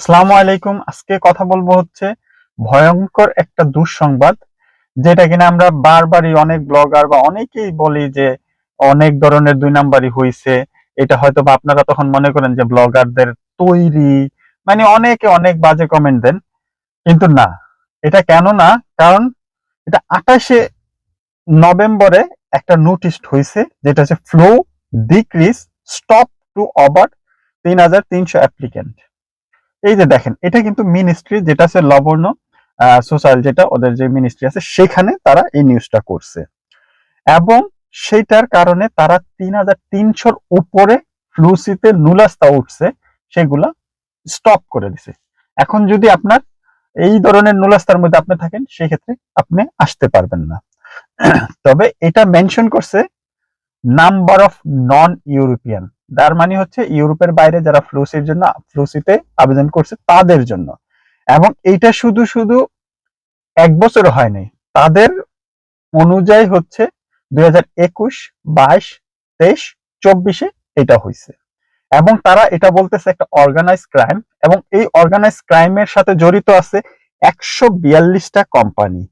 আসসালামু আলাইকুম। আজকে কথা বলব হচ্ছে ভয়ঙ্কর একটা দুঃসংবাদ, যেটা কিনা আমরা বারবারই অনেক ব্লগার বা অনেকেই বলি যে অনেক ধরনের দুই নাম্বারই হইছে। এটা হয়তো বা আপনারা তখন মনে করেন যে ব্লগারদের তৈরি মানে অনেকে অনেক বাজে কমেন্ট দেন, কিন্তু না। এটা কেন না? কারণ এটা আঠাশে নভেম্বরে একটা নোটিশ হয়েছে যেটা হচ্ছে flow decrease stop to over তিন হাজার তিনশো অ্যাপ্লিকেন্ট এই যে দেখেন, এটা কিন্তু মিনিস্ট্রি যেটা আছে লবণ্য সোশ্যাল যেটা ওদের যে মিনিস্ট্রি আছে, সেখানে তারা এই নিউজটা করছে। এবং সেটার কারণে তারা তিন হাজার তিনশোর উপরে ফ্লুসিতে নুলাস্তা উঠছে, সেগুলা স্টপ করে দিছে। এখন যদি আপনার এই ধরনের নুলাস্তার মধ্যে আপনি থাকেন সেই ক্ষেত্রে আপনি আসতে পারবেন না। তবে এটা মেনশন করছে নাম্বার অফ নন ইউরোপিয়ান তার মানে হচ্ছে ইউরোপের বাইরে যারা ফ্লুসির জন্য ফ্লুসিতে আবেদন করছে তাদের জন্য। এবং এইটা শুধু শুধু এক বছর হয়নি তাদের অনুযায়ী হচ্ছে দুই হাজার একুশ, বাইশ, তেইশ, চব্বিশে এটা হয়েছে এবং তারা এটা বলতেছে একটা অর্গানাইজ ক্রাইম এবং এই অর্গানাইজ ক্রাইমের সাথে জড়িত আছে একশো বিয়াল্লিশটা কোম্পানি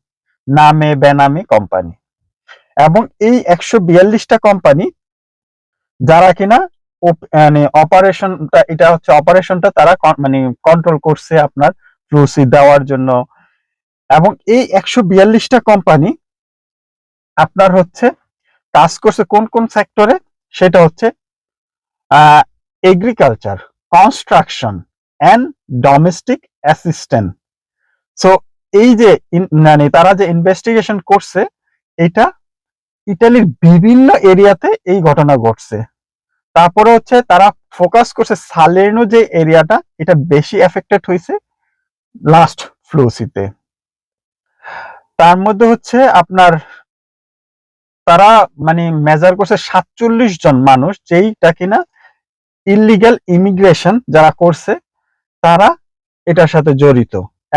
নামে, বেনামে কোম্পানি এবং এই একশো বিয়াল্লিশটা কোম্পানি যারা কিনা মানে অপারেশনটা এটা হচ্ছে অপারেশনটা তারা মানে কন্ট্রোল করছে আপনার ফ্লুসি দেওয়ার জন্য। এবং এই একশো বিয়াল্লিশটা কোম্পানি আপনার হচ্ছে কাজ করছে কোন কোন সেক্টরে সেটা হচ্ছে agriculture construction and domestic assistant so এই যে মানে তারা যে ইনভেস্টিগেশন করছে, এটা ইটালির বিভিন্ন এরিয়াতে এই ঘটনা ঘটছে। তারপরে হচ্ছে তারা ফোকাস করছে সালের্নো যে এরিয়াটা এটা বেশি এফেক্টেড হয়েছে লাস্ট ফ্লোসিতে তার মধ্যে হচ্ছে আপনার তারা মানে মেজার করছে সাতচল্লিশ জন মানুষ যেইটা কিনা ইলিগাল ইমিগ্রেশন যারা করছে, তারা এটার সাথে জড়িত।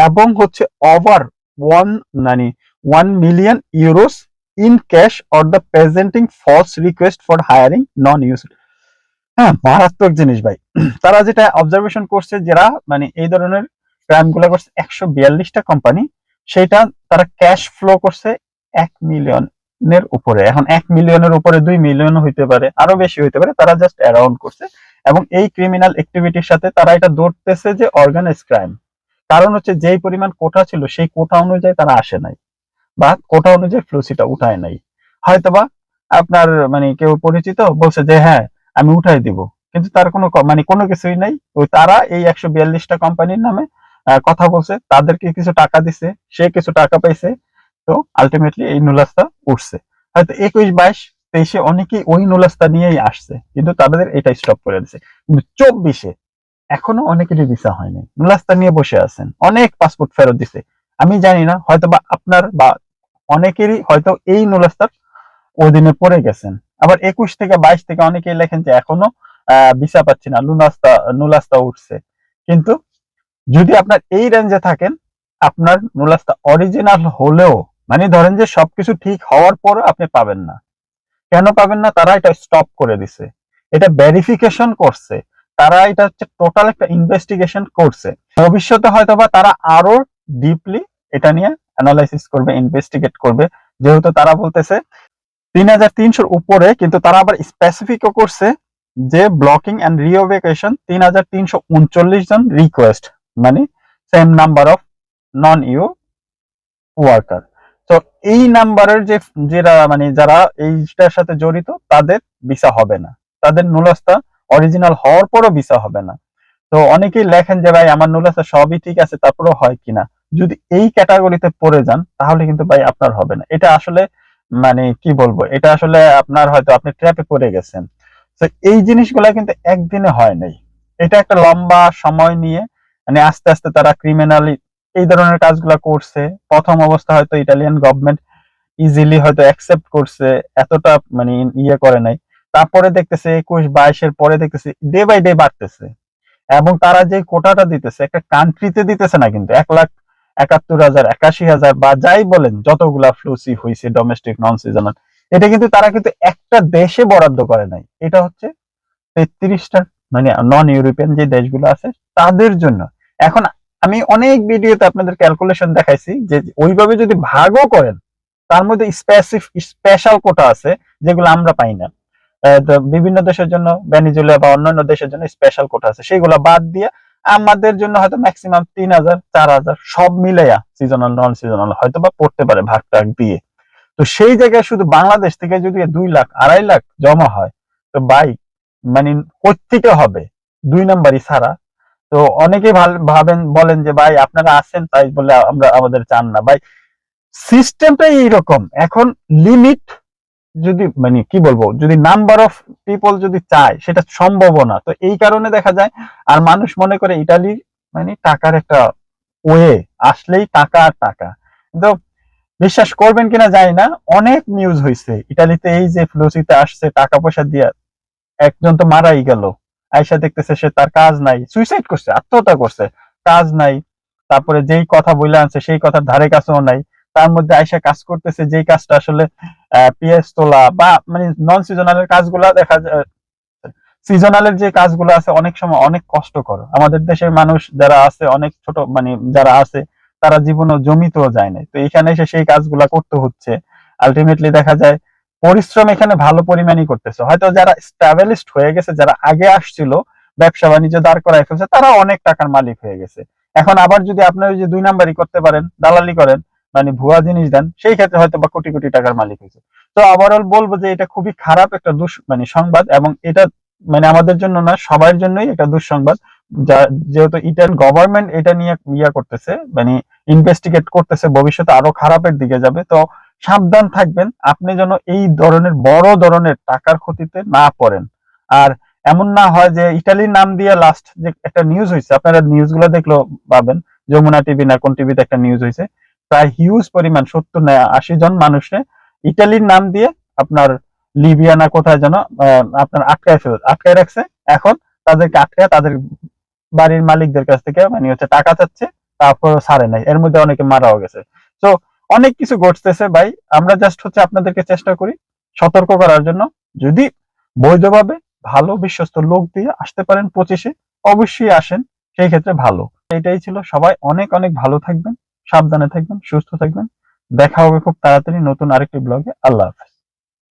এবং হচ্ছে ওভার ওয়ান মানে one million euros in cash or the presenting false request for hiring non use হ্যাঁ মারাত্মক জিনিস ভাই। তারা যেটা অবজারভেশন করছে যারা মানে এই ধরনের ক্রাইমগুলো করছে, একশো বিয়াল্লিশটা কোম্পানি সেটা তারা ক্যাশ ফ্লো করছে এক মিলিয়নের উপরে। এখন এক মিলিয়নের উপরে দুই মিলিয়ন হইতে পারে, আরও বেশি হইতে পারে, তারা জাস্ট অ্যারাউন্ড করছে। এবং এই ক্রিমিনাল অ্যাক্টিভিটির সাথে তারা এটা ধরতেছে যে অর্গানাইজ ক্রাইম কারণ হচ্ছে যেই পরিমাণ কোটা ছিল, সেই কোটা অনুযায়ী তারা আসে নাই। বা কোটা অনুযায়ী ফ্লুসিটা উঠায় নাই। হয়তোবা আপনার মানে কেউ পরিচিত বলছে যে হ্যাঁ আমি উঠাই দিব। কিন্তু তার কোনো মানে কোনো কিছুই নাই। ওই তারা এই একশো বিয়াল্লিশটা কোম্পানির নামে কথা বলছে। তাদেরকে কিছু টাকা দিছে। সে কিছু টাকা পাইছে। তো আলটিমেটলি এই নুলাস্তা উঠছে। হয়তো একুশ, বাইশ, তেইশে অনেকেই ওই নুলাস্তা নিয়েই আসছে। কিন্তু তাদের এটা স্টপ করে দিছে। কিন্তু চব্বিশে এখনও অনেকেরই ভিসা হয়নি। নুলাস্তা নিয়ে বসে আছেন। অনেক পাসপোর্ট ফেরত দিছে। আমি জানি না হয়তো বা আপনার বা অনেকেরই হয়তো এই নুলাস্তার অধীনে পড়ে গেছেন। আবার একুশ থেকে বাইশ থেকে অনেকেই লেখেন যে এখনও ভিসা পাচ্ছি না লুনাস্তা নুলাস্তা উঠছে। কিন্তু যদি আপনার এই রেঞ্জে থাকেন, আপনার নুলাস্তা অরিজিনাল হলেও মানে ধরেন যে সবকিছু ঠিক হওয়ার পরও আপনি পাবেন না। কেন পাবেন না? তারা এটা স্টপ করে দিছে। এটা ভেরিফিকেশন করছে। তারা এটা হচ্ছে টোটাল একটা ইনভেস্টিগেশন করছে। ভবিষ্যতে হয়তোবা তারা আরও ডিপলি এটা নিয়ে অ্যানালাইসিস করবে ইনভেস্টিগেট করবে। যেহেতু তারা বলতেছে তিন হাজার তিনশোর উপরে, কিন্তু তারা আবার স্পেসিফিকও করছে যে ব্লকিং অ্যান্ড রিওভেকেশন তিন হাজার তিনশো উনচল্লিশ জন রিকোয়েস্ট মানে same number of non EU worker তো এই নাম্বারের যে, যারা মানে যারা এইটার সাথে জড়িত, তাদের ভিসা হবে না। তাদের নুলাস্তা অরিজিনাল হওয়ার পরও ভিসা হবে না। তো অনেকেই লেখেন যে, ভাই, আমার নুলাস্তা সবই ঠিক আছে, তারপরেও হয় কিনা? যদি এই ক্যাটাগরিতে পড়ে যান, তাহলে কিন্তু ভাই আপনার হবে না। এটা আসলে মানে কি বলব, এটা আসলে আপনার হয়তো আপনি ট্র্যাপে পড়ে গেছেন। তো এই জিনিসগুলা কিন্তু একদিনে হয় নাই। এটা একটা লম্বা সময় নিয়ে মানে আস্তে আস্তে তারা ক্রিমিনালি এই ধরনের কাজগুলা করছে। প্রথম অবস্থা হয়তো ইটালিয়ান গভর্নমেন্ট ইজিলি হয়তো অ্যাকসেপ্ট করছে, এতটা মানে ইয়ে করে নাই। তারপরে দেখতেছে একুশ বাইশের পরে দেখতেছে ডে বাই ডে বাড়তেছে। এবং তারা যে কোটাটা দিতেছে, একটা কান্ট্রিতে দিতেছে না কিন্তু, এক লাখ একাত্তর হাজার, একাশি হাজার বা যাই বলেন, যতগুলা ফ্লুসি হয়েছে ডোমেস্টিক নন সিজনাল এটা কিন্তু তারা কিন্তু একটা দেশে বরাদ্দ করে নাই। এটা হচ্ছে তেত্রিশটা মানে নন ইউরোপিয়ান যে দেশগুলো আছে, তাদের জন্য। এখন আমি অনেক ভিডিওতে আপনাদের ক্যালকুলেশন দেখাইছি যে ওইভাবে যদি ভাগও করেন, তার মধ্যে স্পেসিফিক স্পেশাল কোটা আছে যেগুলো আমরা পাই না। বিভিন্ন দেশের জন্য ভেনিজুয়েলা বা অন্যান্য দেশের জন্য স্পেশাল কোটা আছে। সেগুলো বাদ দিয়ে আমাদের জন্য হয়তো ম্যাক্সিমাম তিন হাজার, চার হাজার, সব মিলেয়া সিজনাল নন সিজনাল হয়তো বা পড়তে পারে ভাগ টাগ দিয়ে। তো সেই জায়গায় শুধু বাংলাদেশ থেকে যদি দুই লাখ, আড়াই লাখ জমা হয়, তো বাইক মানে কোথেকে হবে? দুই নাম্বারই ছাড়া তো অনেকে ভাবেন, বলেন যে, ভাই, আপনারা আছেন তাই বলে আমরা, আমাদের চান না। ভাই সিস্টেমটাই এইরকম। এখন লিমিট যদি মানে কি বলব, যদি নাম্বার অফ পিপল যদি চায়, সেটা সম্ভব না। তো এই কারণে দেখা যায়, আর মানুষ মনে করে ইটালি মানে টাকার একটা ওয়ে, আসলেই টাকা আর টাকা। কিন্তু বিশ্বাস করবেন কিনা জানি না, অনেক নিউজ হয়েছে ইটালিতে এই যে ফ্লুসিতে আসছে টাকা পয়সা দিয়ে, একজন তো মারাই গেল। আয়সা দেখতেছে সে তার কাজ নাই সুইসাইড করছে, আত্মহত্যা করছে। কাজ নাই, তারপরে যেই কথা বলে আনছে, সেই কথার ধারে কাছেও নাই। তার মধ্যে আয়সা কাজ করতেছে যে কাজটা আসলে পিএস তোলা বা মানে নন সিজনালের কাজগুলা দেখা যায় সিজনালের যে কাজগুলো আছে অনেক সময় অনেক কষ্টকর। আমাদের দেশের মানুষ যারা আছে, অনেক ছোট মানে যারা আছে, তারা জীবনে জমিতেও যায় না তো এখানে এসে সেই কাজগুলা করতে হচ্ছে। আলটিমেটলি দেখা যায়, পরিশ্রম এখানে ভালো পরিমাণই করতেছে। হয়তো যারা স্ট্যাবলিশড হয়ে গেছে, যারা আগে আসছিল, ব্যবসা বাণিজ্য দাঁড় করায় ফেলছে তারা অনেক টাকার মালিক হয়ে গেছে। এখন আবার যদি আপনার যে দুই নাম্বারই করতে পারেন, দালালি করেন মানে ভুয়া জিনিস দেন, সেই ক্ষেত্রে হয়তো বা কোটি কোটি টাকার মালিক হয়েছে। তো ওভারঅল বলব যে এটা খুবই খারাপ একটা দুষ মানে সংবাদ এবং এটা মানে আমাদের জন্য না, সবার জন্যই একটা দুঃসংবাদ। যেহেতু ইটালিয়ান গভর্নমেন্ট এটা নিয়ে ইয়া করতেছে মানে ইনভেস্টিগেট করতেছে ভবিষ্যতে আরও খারাপের দিকে যাবে। তো সাবধান থাকবেন, আপনি যেন এই ধরনের বড় ধরনের টাকার ক্ষতিতে না পড়েন। আর এমন না হয় যে ইটালির নাম দিয়ে লাস্ট যে একটা নিউজ হয়েছে আপনারা নিউজগুলো দেখলেও পাবেন। যমুনা টিভি না কোন টিভিতে একটা নিউজ হয়েছে প্রায় হিউজ পরিমাণ, সত্তর না, আশি জন মানুষে ইটালির নাম দিয়ে আপনার লিবিয়া না কোথায় যেন আপনার আটকায় ফেল, আটকায় রাখছে। এখন তাদেরকে আটকায় তাদের বাড়ির মালিকদের কাছ থেকে মানে হচ্ছে টাকা চাচ্ছে তারপর ছাড়ে নাই। এর মধ্যে অনেকে মারাও গেছে। তো অনেক কিছু ঘটতেছে ভাই। আমরা জাস্ট হচ্ছে আপনাদেরকে চেষ্টা করি সতর্ক করার জন্য। যদি বৈধভাবে ভালো বিশ্বস্ত লোক দিয়ে আসতে পারেন পঁচিশে, অবশ্যই আসেন। সেই ক্ষেত্রে ভালো। এটাই ছিল। সবাই অনেক অনেক ভালো থাকবেন। সাবধানে থাকবেন সুস্থ থাকবেন। দেখা হবে খুব তাড়াতাড়ি নতুন আরেকটি ব্লগে। আল্লাহ হাফেজ।